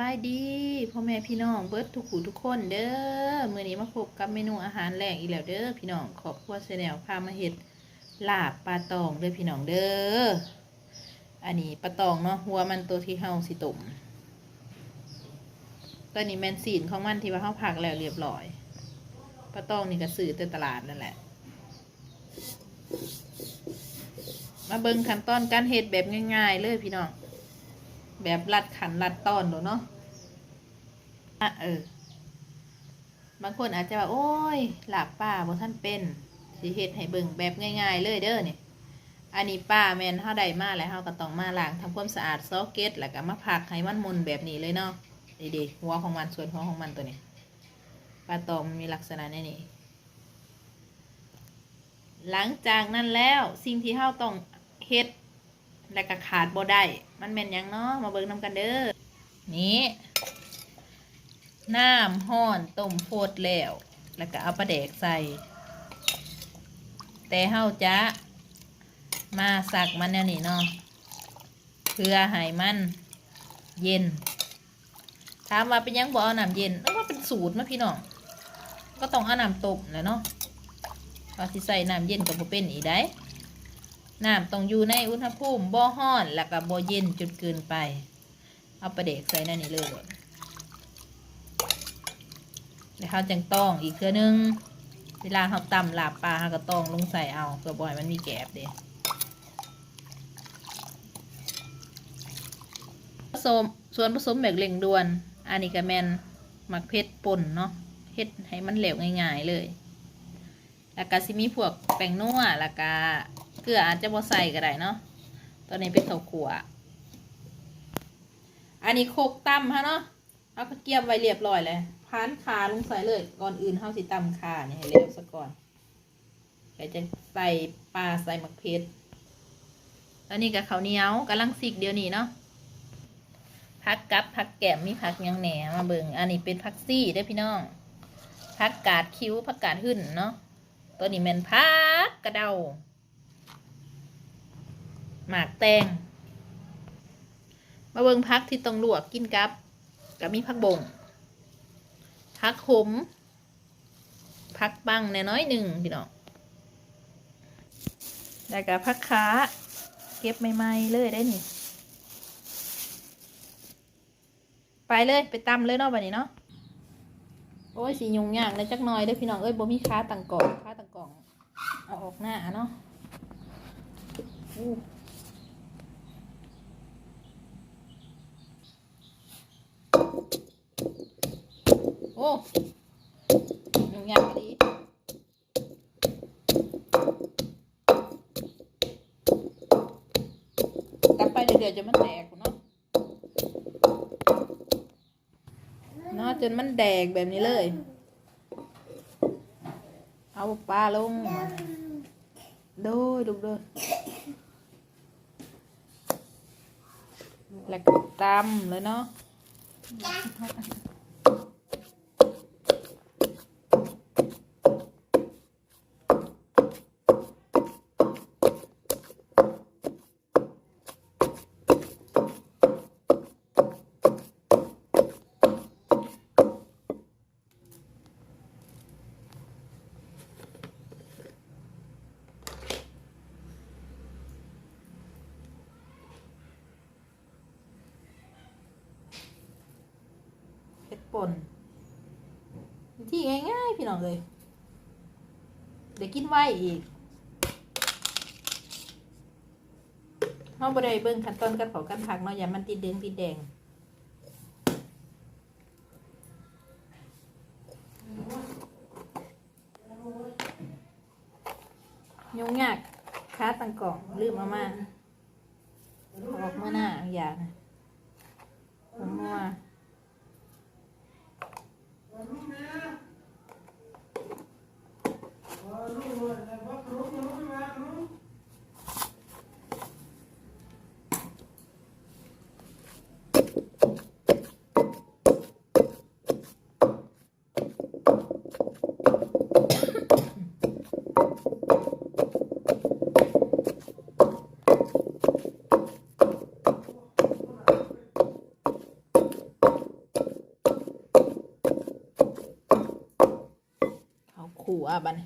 บายดีพ่อแม่พี่น้องเบิร์ดทุกขูทุกคนเด้อมื้อนี้มาพบกับเมนูอาหารแรงอีกแล้วเด้อพี่น้องขอบครัวแนลพามาเฮ็ดลาบปลาตองเด้อพี่น้องเด้ออันนี้ปลาตองเนาะหัวมันตัวที่เฮาสิตุ่มตัวนี้แมนซีนของมันที่ว่าเฮาผักแล้วเรียบร้อยปลาตองนี่ก็ซื้อแต่ตลาดนั่นแหละ มาเบิ่งขั้นตอนการเฮ็ดแบบง่าย ๆ เลยพี่น้อง แบบรัดขันรัดตอนหรอเนาะอะเออบางคนอาจจะว่าโอ้ยหลาบป้าบ่ท่านเป็นสิเฮ็ดให้เบิ่งแบบง่ายๆเลยเด้อเนี่ยอันนี้ป้าแมนเฮาได้มาแล้วเฮาก็ต้องมาล้างทำความสะอาดซอกเก็ตแล้วก็มาพักให้มันมุนแบบนี้เลยเนาะดีๆหัวของมันส่วนหัวของมันตัวนี้ปลาตองมันมีลักษณะนี้นี่หลังจากนั้นแล้วสิ่งที่เฮาต้องเฮ็ด และก็ขาดบ่ได้ มันแม่นยังเนาะ มาเบิ่งน้ำกันเด้อ นี่น้ำห้อนต้มโพดแล้ว แล้วก็เอาปลาแดกใส่ แต่เฮาจะมาสักมันแนวนี้เนาะ เพื่อให้มันเย็น ถามว่าเป็นยังบ่เอาน้ำเย็นแล้วว่าเป็นสูตรมาพี่น้อง ก็ต้องเอาน้ำต้มแหละเนาะว่าสิใส่น้ำเย็นกับบ่เป็นอีได้ น้ำต้องอยู่ในอุณหภูมิบ่ฮ้อน แล้วก็บ่เย็นจนเกินไป เอาประเด็กใส่นั่นนี่เลยก่อนแล้วเขาจังต้องอีกเทื่อนึง เวลาเขาตำลาบปลาเขาก็ต้องลงใส่เอาเพื่อบ่อยมันมีแกบเด้ผสมส่วนผสมแบบเร่งด่วน อันนี้ก็แมนหมักเพชรป่นเนาะเฮ็ดให้มันเหลวง่าย ๆ เลย แล้วก็สิมีพวกแป้งนัวแล้วก็เกลืออาจจะบ่ใส่ก็ได้เนาะตอนนี้เป็นข้าวขัวอันนี้โคกตั้มฮะเนาะเอาก็เกียมไว้เรียบร้อยเลยพานขาลงใส่เลย ก่อนอื่นเฮาสิตำขาเนี่ยให้เร็วซะก่อนเดี๋ยวจะใส่ปลาใส่มะเขือแล้วนี่กับข้าวเหนียวกำลังสิกเดี๋ยวนี้เนาะผักกับผักแกมมีผักยังแหนมาเบิงอันนี้เป็นผักซี่เด้พี่น้องผักกาดคิ้วผักกาดหึ่นเนาะ ตัวนี้เป็นผักกระเดาหมากแตง มาเบิงพักที่ต้องลวกกินกับกับมีพักบงพักขมพักบังแน่น้อยหนึ่งพี่น้องแล้วก็พักขาเก็บใหม่ๆเลยได้นี่ ไปเลยไปตำเลยเนาะบัดนี้เนาะ โอ้ยสียุงยากเลยจักหน่อยเด้อพี่น้องเอ้ยบ่มีค้าตังกล่องค้าตังกล่องเอาออกหน้าเนาะโอ้ยุ่งยากดีกลับไปเดี๋ยวจะมันแตกเนาะเนาะ จนมันแดกแบบนี้เลย เอาปลาลงโดยดูเด้อแล้วก็ตำเลยเนาะ ป่นที่ง่ายๆพี่น้องเลยเดี๋ยวกินไว้อีกเราบริเบิ่งขั้นตอนการเผากันผักเนาะอย่ามันติดเดืองติดแดงยุ่งยากค้าตังกล่องลืมเอามาออกเมื่อหน้าอย่างนะผมว่า เวบัดน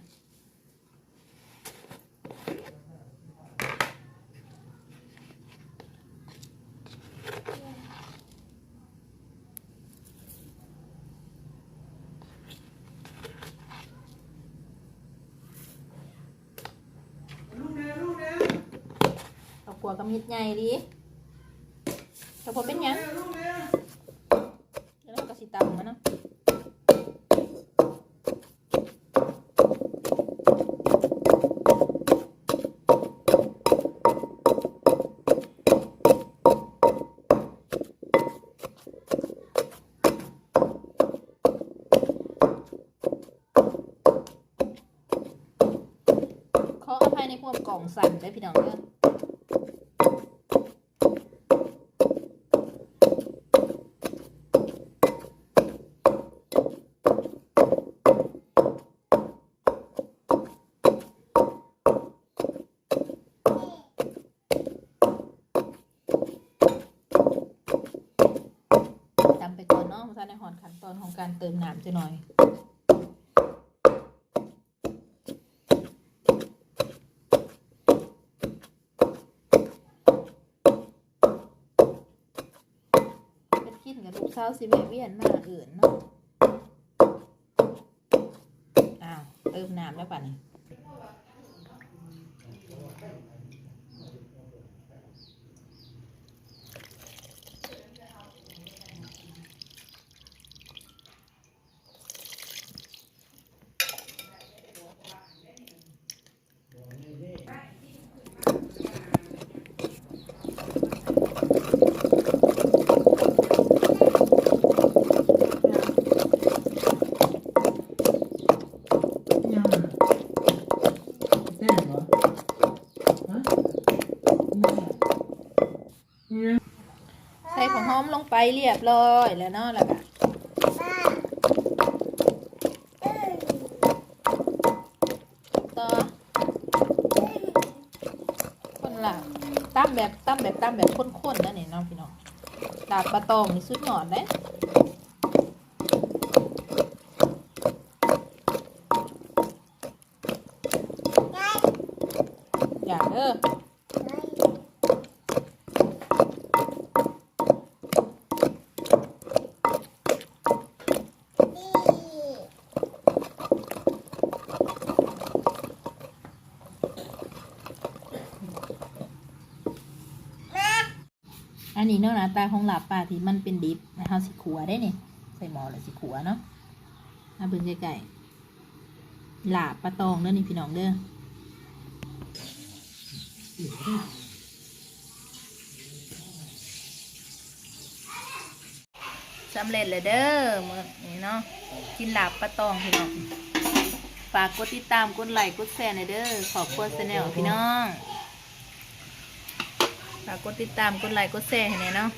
เอาขัวกับมิดใหญ่ดิแต่พอเป็นหยังแล้วเราก็สิตำมันเนาะ ขออภัยในความกล่องสั่นได้พี่น้องเด้อจำไปก่อนเนาะมาในหอนขั้นตอนของการเติมน้ำจะหน่อย กินกับลูกสาวสิแม่เวียนมาอื่นเนาะอ้าวเติมน้ำแล้วป่ะนี่ หอมลงไปเรียบร้อยแล้วเนาะแล้วก็ต่อคนละตั้มแบบตั้มแบบตั้มแบบข้นๆนั่นนี่เนาะพี่น้องดาบปลาตองนี่สุดยอดเลยอย่าเด้อ อันนี้เนาะน้าตาของหลาบปลาที่มันเป็นดิบนะคะสิขัวได้เนี่ยใส่หม้อแล้วสิขัวเนาะมาเบิ่งใกล้ๆหลาบปลาตองเด้อนี่พี่น้องเด้อสำเร็จเลยเด้อมื้อนี้เนาะกินหลาบปลาตองพี่น้องฝากกดติดตามกดไลค์กดแชร์หน่อยเด้อขอบคุณแนลพี่น้อง ฝากกดติดตามกดไลค์กดแชร์ให้หน่อยเนาะ